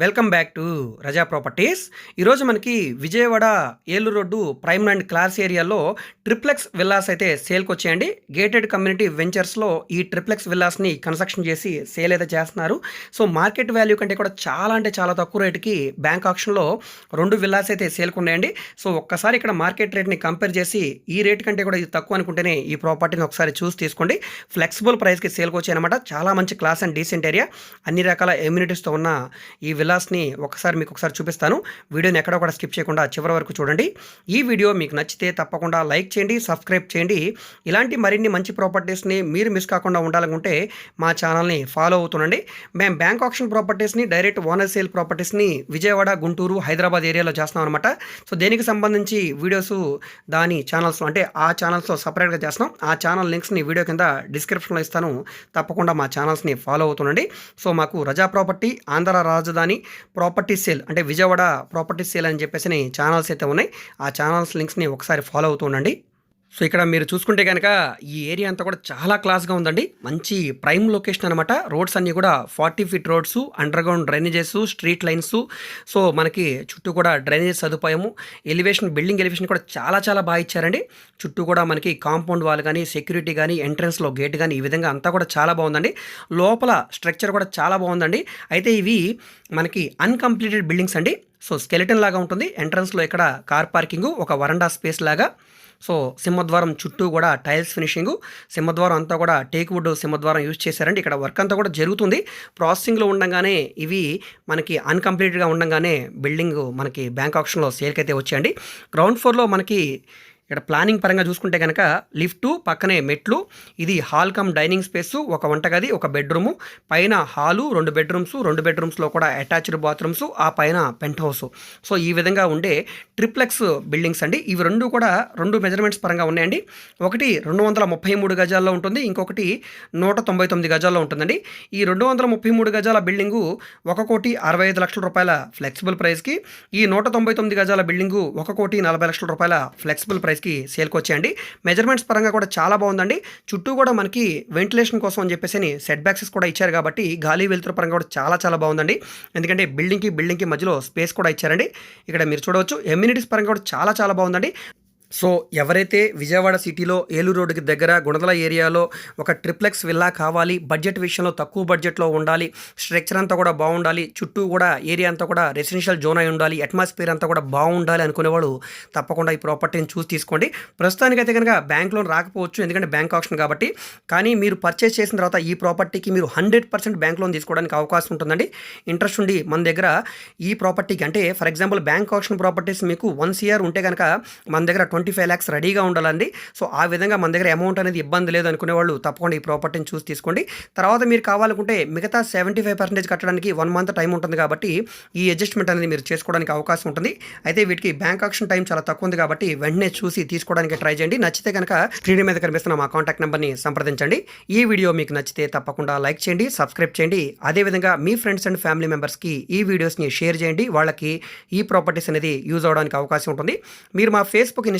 welcome back to Raza properties. ఈరోజు మనకి Vijayawada Eluru road prime and class ఏరియాలో triplex villas అయితే సేల్కి వచ్చాయండి. గేటెడ్ కమ్యూనిటీ వెంచర్స్లో ఈ ట్రిప్లెక్స్ విల్లాస్ని కన్స్ట్రక్షన్ చేసి సేల్ అయితే చేస్తున్నారు. సో మార్కెట్ వాల్యూ కంటే కూడా చాలా అంటే చాలా తక్కువ రేటుకి బ్యాంక్ ఆప్షన్లో రెండు విల్లాస్ అయితే సేల్కి ఉన్నాయండి. సో ఒక్కసారి ఇక్కడ మార్కెట్ రేట్ని కంపేర్ చేసి ఈ రేట్ కంటే కూడా ఇది తక్కువ అనుకుంటేనే ఈ ప్రాపర్టీని ఒకసారి చూసి తీసుకోండి. ఫ్లెక్సిబుల్ ప్రైస్కి సేల్కి వచ్చాయన్నమాట. చాలా మంచి క్లాస్ అండ్ డీసెంట్ ఏరియా. అన్ని రకాల ఎమ్యూనిటీస్తో ఉన్న ఈ విలాస్ని ఒకసారి మీకు ఒకసారి చూపిస్తాను. వీడియోని ఎక్కడ కూడా స్కిప్ చేయకుండా చివరి వరకు చూడండి. ఈ వీడియో మీకు నచ్చితే తప్పకుండా లైక్ చేయండి సబ్స్క్రైబ్ చేయండి. ఇలాంటి మరిన్ని మంచి ప్రాపర్టీస్ని మీరు మిస్ కాకుండా ఉండాలనుకుంటే మా ఛానల్ని ఫాలో అవుతుండండి. మేము బ్యాంక్ ఆప్షన్ ప్రాపర్టీస్ని డైరెక్ట్ ఓనర్ సేల్ ప్రాపర్టీస్ని విజయవాడ గుంటూరు హైదరాబాద్ ఏరియాలో చేస్తున్నాం అనమాట సో దేనికి సంబంధించి వీడియోస్ దాని ఛానల్స్ అంటే ఆ ఛానల్స్లో సపరేట్గా చేస్తున్నాం. ఆ ఛానల్ లింక్స్ని వీడియో కింద డిస్క్రిప్షన్లో ఇస్తాను. తప్పకుండా మా ఛానల్స్ని ఫాలో అవుతుండండి. సో మాకు రజా ప్రాపర్టీ ఆంధ్ర రాజధాని ప్రాపర్టీ సేల్ అంటే విజయవాడ ప్రాపర్టీ సేల్ అని చెప్పేసి ఛానల్స్ అయితే ఉన్నాయి. ఆ ఛానల్స్ లింక్స్ని ఒకసారి ఫాలో అవుతూ ఉండండి. సో ఇక్కడ మీరు చూసుకుంటే కనుక ఈ ఏరియా అంతా కూడా చాలా క్లాస్గా ఉందండి. మంచి ప్రైమ్ లొకేషన్ అనమాట రోడ్స్ అన్నీ కూడా forty feet roads under ground drainages street lines. So మనకి చుట్టూ కూడా డ్రైనేజ్ సదుపాయము. ఎలివేషన్ బిల్డింగ్ ఎలివేషన్ కూడా చాలా చాలా బాగా ఇచ్చారండి. చుట్టూ కూడా మనకి కాంపౌండ్ వాల్ కానీ సెక్యూరిటీ కానీ ఎంట్రన్స్లో గేట్ కానీ ఈ విధంగా అంతా కూడా చాలా బాగుందండి. లోపల స్ట్రక్చర్ కూడా చాలా బాగుందండి. అయితే ఇవి మనకి అన్కంప్లీటెడ్ బిల్డింగ్స్ అండి. సో స్కెలిటన్ లాగా ఉంటుంది. ఎంట్రన్స్లో ఇక్కడ కార్ పార్కింగ్ ఒక వరండా స్పేస్ లాగా. సో సింహద్వారం చుట్టూ కూడా టైల్స్ ఫినిషింగ్. సింహద్వారం అంతా కూడా టేక్ వుడ్ సింహద్వారం యూజ్ చేశారండి. ఇక్కడ వర్క్ అంతా కూడా జరుగుతుంది. ప్రాసెసింగ్లో ఉండగానే ఇవి మనకి అన్కంప్లీట్గా ఉండగానే బిల్డింగ్ మనకి బ్యాంక్ ఆప్షన్లో సేల్కి అయితే వచ్చాయండి. గ్రౌండ్ ఫ్లోర్లో మనకి ఇక్కడ ప్లానింగ్ పరంగా చూసుకుంటే కనుక లిఫ్ట్ పక్కనే మెట్లు ఇది హాల్ కమ్ డైనింగ్ స్పేస్ ఒక వంటగది ఒక బెడ్రూము పైన హాలు రెండు బెడ్రూమ్స్ రెండు బెడ్రూమ్స్లో కూడా అటాచ్డ్ బాత్రూమ్స్ ఆ పైన పెంట్ హౌస్. సో ఈ విధంగా ఉండే ట్రిప్లెక్స్ బిల్డింగ్స్ అండి. ఇవి రెండు కూడా రెండు మెజర్మెంట్స్ పరంగా ఉన్నాయండి. ఒకటి రెండు వందల ముప్పై మూడు గజాల్లో ఉంటుంది ఇంకొకటి నూట తొంభై తొమ్మిది గజాల్లో ఉంటుందండి. ఈ రెండు వందల ముప్పై మూడు గజాల బిల్డింగు ఒక కోటి అరవై ఐదు లక్షల రూపాయల ఫ్లెక్సిబుల్ ప్రైస్కి ఈ నూట తొంభై తొమ్మిది గజాల బిల్డింగు ఒక కోటి నలభై లక్షల రూపాయల ఫ్లెక్సిబుల్ ప్రైస్ ప్రైస్కి సేల్కి వచ్చాయండి. మెజర్మెంట్స్ పరంగా కూడా చాలా బాగుందండి. చుట్టూ కూడా మనకి వెంటిలేషన్ కోసం అని చెప్పేసి సెట్ బ్యాక్సెస్ కూడా ఇచ్చారు కాబట్టి గాలి వెలుతురు పరంగా కూడా చాలా చాలా బాగుందండి. ఎందుకంటే బిల్డింగ్కి బిల్డింగ్కి మధ్యలో స్పేస్ కూడా ఇచ్చారండి. ఇక్కడ మీరు చూడవచ్చు ఎమ్యూనిటీస్ పరంగా కూడా చాలా చాలా బాగుందండి. సో ఎవరైతే విజయవాడ సిటీలో ఏలూరు రోడ్డుకి దగ్గర గుణదల ఏరియాలో ఒక ట్రిప్లెక్స్ విల్లా కావాలి బడ్జెట్ విషయంలో తక్కువ బడ్జెట్లో ఉండాలి స్ట్రక్చర్ అంతా కూడా బాగుండాలి చుట్టూ కూడా ఏరియా అంతా కూడా రెసిడెన్షియల్ జోన్ అయి ఉండాలి అట్మాస్ఫియర్ అంతా కూడా బాగుండాలి అనుకునేవాడు తప్పకుండా ఈ ప్రాపర్టీని చూసి తీసుకోండి. ప్రస్తుతానికైతే కనుక బ్యాంక్ లోన్ రాకపోవచ్చు ఎందుకంటే బ్యాంక్ ఆప్షన్ కాబట్టి. కానీ మీరు పర్చేస్ చేసిన తర్వాత ఈ ప్రాపర్టీకి మీరు హండ్రెడ్ పర్సెంట్ బ్యాంక్ లోన్ తీసుకోవడానికి అవకాశం ఉంటుందండి. ఇంట్రెస్ట్ ఉండి మన దగ్గర ఈ ప్రాపర్టీకి అంటే for example bank option properties మీకు వన్ సిఆర్ ఉంటే కనుక మన దగ్గర ట్వంటీ ఫైవ్ ల్యాక్స్ రెడీగా ఉండాలండి. సో ఆ విధంగా మన దగ్గర అమౌంట్ అనేది ఇబ్బంది లేదు అనుకునే వాళ్ళు తప్పకుండా ఈ ప్రాపర్టీని చూసి తీసుకోండి. తర్వాత మీరు కావాలనుకుంటే మిగతా సెవెంటీ ఫైవ్ పర్సెంటేజ్ కట్టడానికి వన్ మంత్ టైం ఉంటుంది కాబట్టి ఈ అడ్జస్ట్మెంట్ అనేది మీరు చేసుకోవడానికి అవకాశం ఉంటుంది. అయితే వీటికి బ్యాంక్ ఆక్షన్ టైం చాలా తక్కువ ఉంది కాబట్టి వెంటనే చూసి తీసుకోవడానికి ట్రై చేయండి. నచ్చితే కనుక స్క్రీన్ మీద కనిపిస్తున్న మా కాంటాక్ట్ నెంబర్ని సంప్రదించండి. ఈ వీడియో మీకు నచ్చితే తప్పకుండా లైక్ చేయండి సబ్స్క్రైబ్ చేయండి. అదేవిధంగా మీ ఫ్రెండ్స్ అండ్ ఫ్యామిలీ మెంబర్స్కి ఈ వీడియోస్ని షేర్ చేయండి. వాళ్ళకి ఈ ప్రాపర్టీస్ అనేది యూజ్ అవడానికి అవకాశం ఉంటుంది. మీరు మా ఫేస్బుక్